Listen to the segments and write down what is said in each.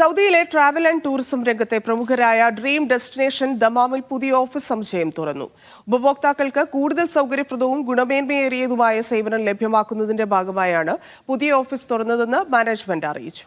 സൗദിയിലെ travel and tourism രംഗത്തെ പ്രമുഖരായ ഡ്രീം ഡെസ്റ്റിനേഷൻ ദമാമിൽ പുതിയ ഓഫീസ് സമുച്ചയം തുറന്നു. ഉപഭോക്താക്കൾക്ക് കൂടുതൽ സൗകര്യപ്രദവും ഗുണമേന്മയേറിയതുമായ സേവനം ലഭ്യമാക്കുന്നതിന്റെ ഭാഗമായാണ് പുതിയ ഓഫീസ് തുറന്നതെന്ന് മാനേജ്മെന്റ് അറിയിച്ചു.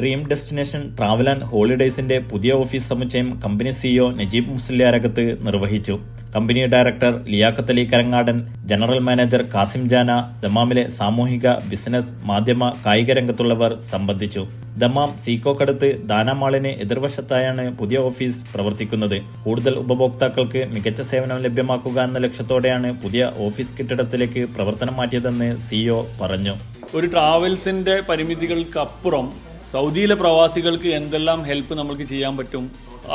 ഡ്രീം ഡെസ്റ്റിനേഷൻ ട്രാവൽ ആൻഡ് ഹോളിഡേയ്സിന്റെ പുതിയ ഓഫീസ് സമുച്ചയം കമ്പനി സിഇഒ നജീബ് മുസ്ലിയാരകത്ത് നിർവഹിച്ചു. Company director Liyaqat Ali Karangadan general manager Kasim Jana ദമാമിലെ സാമൂഹിക ബിസിനസ് മാധ്യമ കായിക രംഗത്തുള്ളവർ സംബന്ധിച്ചു. ദമാം സീക്കോക്കടുത്ത് ദാനമാളിന് എതിർവശത്തായാണ് പുതിയ ഓഫീസ് പ്രവർത്തിക്കുന്നത്. കൂടുതൽ ഉപഭോക്താക്കൾക്ക് മികച്ച സേവനം ലഭ്യമാക്കുക എന്ന ലക്ഷ്യത്തോടെയാണ് പുതിയ ഓഫീസ് കെട്ടിടത്തിലേക്ക് പ്രവർത്തനം മാറ്റിയതെന്ന് സിഇഒ പറഞ്ഞു. ഒരു ട്രാവൽസിന്റെ പരിമിതികൾക്ക് അപ്പുറം സൗദിയിലെ പ്രവാസികൾക്ക് എന്തെല്ലാം ഹെൽപ്പ് നമ്മൾക്ക് ചെയ്യാൻ പറ്റും?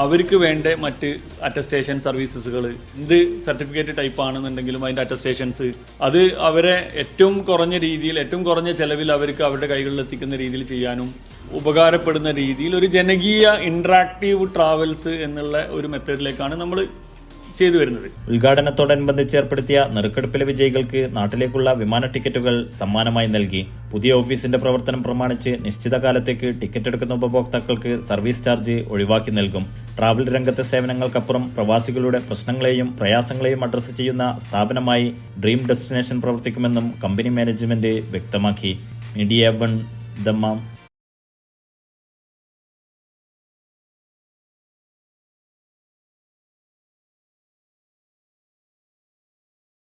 അവർക്ക് വേണ്ട മറ്റ് അറ്റസ്റ്റേഷൻ സർവീസസുകൾ എന്ത് സർട്ടിഫിക്കറ്റ് ടൈപ്പ് ആണെന്നുണ്ടെങ്കിലും അതിന്റെ അറ്റസ്റ്റേഷൻസ് അത് അവരെ ഏറ്റവും കുറഞ്ഞ രീതിയിൽ ഏറ്റവും കുറഞ്ഞ ചെലവിൽ അവർക്ക് അവരുടെ കൈകളിൽ എത്തിക്കുന്ന രീതിയിൽ ചെയ്യാനും ഉപകാരപ്പെടുന്ന രീതിയിൽ ഒരു ജനകീയ ഇൻട്രാക്റ്റീവ് ട്രാവൽസ് എന്നുള്ള ഒരു മെത്തേഡിലേക്കാണ് നമ്മൾ ചെയ്തു വരുന്നത്. ഉദ്ഘാടനത്തോടനുബന്ധിച്ച് ഏർപ്പെടുത്തിയ നറുക്കെടുപ്പിലെ വിജയികൾക്ക് നാട്ടിലേക്കുള്ള വിമാന ടിക്കറ്റുകൾ സമ്മാനമായി നൽകി. പുതിയ ഓഫീസിന്റെ പ്രവർത്തനം പ്രമാണിച്ച് നിശ്ചിത കാലത്തേക്ക് ടിക്കറ്റ് എടുക്കുന്ന ഉപഭോക്താക്കൾക്ക് സർവീസ് ചാർജ് ഒഴിവാക്കി നൽകും. ട്രാവൽ രംഗത്തെ സേവനങ്ങൾക്കപ്പുറം പ്രവാസികളുടെ പ്രശ്നങ്ങളെയും പ്രയാസങ്ങളെയും അഡ്രസ്സ് ചെയ്യുന്ന സ്ഥാപനമായി ഡ്രീം ഡെസ്റ്റിനേഷൻ പ്രവർത്തിക്കുമെന്നും കമ്പനി മാനേജ്മെന്റ് വ്യക്തമാക്കി. Media one Dammam.